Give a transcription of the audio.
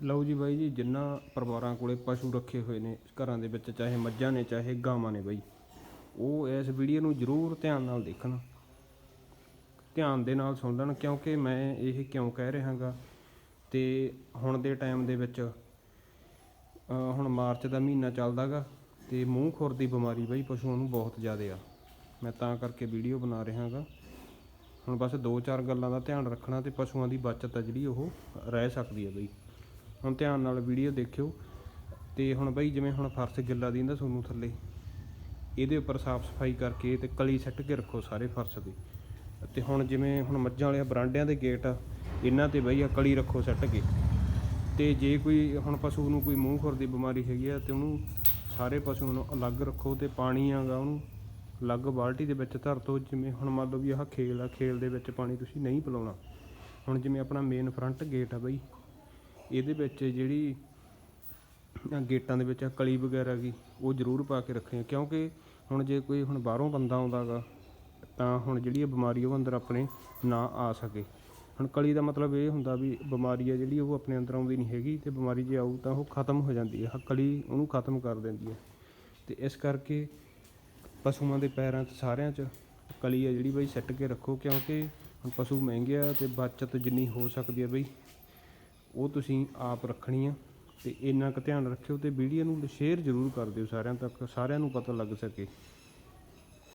ਲਓ ਜੀ ਬਾਈ ਜੀ, ਜਿੰਨਾ ਪਰਿਵਾਰਾਂ ਕੋਲੇ ਪਸ਼ੂ ਰੱਖੇ ਹੋਏ ਨੇ, ਘਰਾਂ ਦੇ ਵਿੱਚ ਚਾਹੇ ਮੱਝਾਂ ਨੇ, ਚਾਹੇ ਗਾਵਾਂ ਨੇ ਬਾਈ, ਉਹ ਇਸ ਵੀਡੀਓ ਨੂੰ ਜ਼ਰੂਰ ਧਿਆਨ ਨਾਲ ਦੇਖਣ। ਧਿਆਨ ਦੇ ਨਾਲ ਸੁਣ ਲੈਣ, ਕਿਉਂਕਿ ਮੈਂ ਇਹ ਕਿਉਂ ਕਹਿ ਰਿਹਾਗਾ ਤੇ ਹੁਣ ਦੇ ਟਾਈਮ ਦੇ ਵਿੱਚ ਹੁਣ ਮਾਰਚ ਦਾ ਮਹੀਨਾ ਚੱਲਦਾਗਾ ਤੇ ਮੂੰਹ ਖੁਰ ਦੀ ਬਿਮਾਰੀ ਬਾਈ ਪਸ਼ੂਆਂ ਨੂੰ ਬਹੁਤ ਜ਼ਿਆਦਾ ਆ। ਮੈਂ ਤਾਂ ਕਰਕੇ ਵੀਡੀਓ ਬਣਾ ਰਿਹਾਗਾ ਹੁਣ ਬਸ ਦੋ ਚਾਰ ਗੱਲਾਂ ਦਾ ਧਿਆਨ ਰੱਖਣਾ, ਤੇ ਪਸ਼ੂਆਂ ਦੀ ਬਚਤ ਆ ਜਿਹੜੀ ਉਹ ਰਹਿ ਸਕਦੀ ਹੈ ਬਈ। ਹੁਣ ਧਿਆਨ ਨਾਲ ਵੀਡੀਓ ਦੇਖਿਓ। ਤੇ ਹੁਣ ਬਈ ਜਿਵੇਂ ਹੁਣ ਫਰਸ਼ ਗਿੱਲਾ ਦੀਂਦਾ ਤੁਹਾਨੂੰ ਥੱਲੇ, ਇਹਦੇ ਉੱਪਰ ਸਾਫ਼ ਸਫ਼ਾਈ ਕਰਕੇ ਤੇ ਕਲੀ ਸੱਟ ਕੇ ਰੱਖੋ ਸਾਰੇ ਫਰਸ਼ ਤੇ। ਤੇ ਹੁਣ ਜਿਵੇਂ ਹੁਣ ਮੱਝਾਂ ਵਾਲੇ ਬਰਾਂਡਿਆਂ ਦੇ ਗੇਟ ਆ, ਇਹਨਾਂ ਤੇ ਬਈ ਆ ਕਲੀ ਰੱਖੋ ਸੱਟ ਕੇ। ਤੇ ਜੇ ਕੋਈ ਹੁਣ ਪਸ਼ੂ ਨੂੰ ਕੋਈ ਮੂੰਹ ਖੁਰ ਦੀ ਬਿਮਾਰੀ ਹੈਗੀ ਆ ਤੇ ਉਹਨੂੰ ਸਾਰੇ ਪਸ਼ੂ ਨੂੰ ਅਲੱਗ ਰੱਖੋ ਤੇ ਪਾਣੀ ਆਗਾ ਉਹਨੂੰ ਅਲੱਗ ਬਾਲਟੀ ਦੇ ਵਿੱਚ ਧਰ ਦਿਓ ਜਿਵੇਂ ਹੁਣ ਮੰਨ ਲਓ ਵੀ ਆਹ ਖੇਲ ਆ, ਖੇਲ ਦੇ ਵਿੱਚ ਪਾਣੀ ਤੁਸੀਂ ਨਹੀਂ ਪਿਲਾਉਣਾ। ਹੁਣ ਜਿਵੇਂ ਆਪਣਾ ਮੇਨ ਫਰੰਟ ਗੇਟ ਆ ਬਈ ਇਹਦੇ ਵਿੱਚ ਜਿਹੜੀ ਗੇਟਾਂ ਦੇ ਵਿੱਚ ਆਹ ਕਲੀ ਵਗੈਰਾ ਗਈ ਉਹ ਜ਼ਰੂਰ ਪਾ ਕੇ ਰੱਖਣੀ ਕਿਉਂਕਿ ਹੁਣ ਜੇ ਕੋਈ ਹੁਣ ਬਾਹਰੋਂ ਬੰਦਾ ਆਉਂਦਾਗਾ, ਤਾਂ ਹੁਣ ਜਿਹੜੀ ਇਹ ਬਿਮਾਰੀ ਉਹ ਅੰਦਰ ਆਪਣੇ ਨਾ ਆ ਸਕੇ। ਹੁਣ ਕਲੀ ਦਾ ਮਤਲਬ ਇਹ ਹੁੰਦਾ ਵੀ ਬਿਮਾਰੀ ਆ ਜਿਹੜੀ ਉਹ ਆਪਣੇ ਅੰਦਰ ਆਉਂਦੀ ਨਹੀਂ ਹੈਗੀ ਤੇ ਬਿਮਾਰੀ ਜੇ ਆਊ ਤਾਂ ਉਹ ਖਤਮ ਹੋ ਜਾਂਦੀ ਹੈ ਕਲੀ ਉਹਨੂੰ ਖਤਮ ਕਰ ਦਿੰਦੀ ਹੈ ਤੇ ਇਸ ਕਰਕੇ ਪਸ਼ੂਆਂ ਦੇ ਪੈਰਾਂ 'ਚ ਸਾਰਿਆਂ 'ਚ ਕਲੀ ਆ ਜਿਹੜੀ ਬਈ ਸੱਟ ਕੇ ਰੱਖੋ। ਕਿਉਂਕਿ ਹੁਣ ਪਸ਼ੂ ਮਹਿੰਗੇ ਆ ਤੇ ਬਚਤ ਜਿੰਨੀ ਹੋ ਸਕਦੀ ਹੈ ਬਈ ਉਹ ਤੁਸੀਂ ਆਪ ਰੱਖਣੀ ਆ ਤੇ ਇੰਨਾ ਕੁ ਧਿਆਨ ਰੱਖਿਓ ਤੇ ਵੀਡੀਓ ਨੂੰ ਸ਼ੇਅਰ ਜ਼ਰੂਰ ਕਰ ਦਿਓ ਸਾਰਿਆਂ ਤੱਕ, ਸਾਰਿਆਂ ਨੂੰ ਪਤਾ ਲੱਗ ਸਕੇ।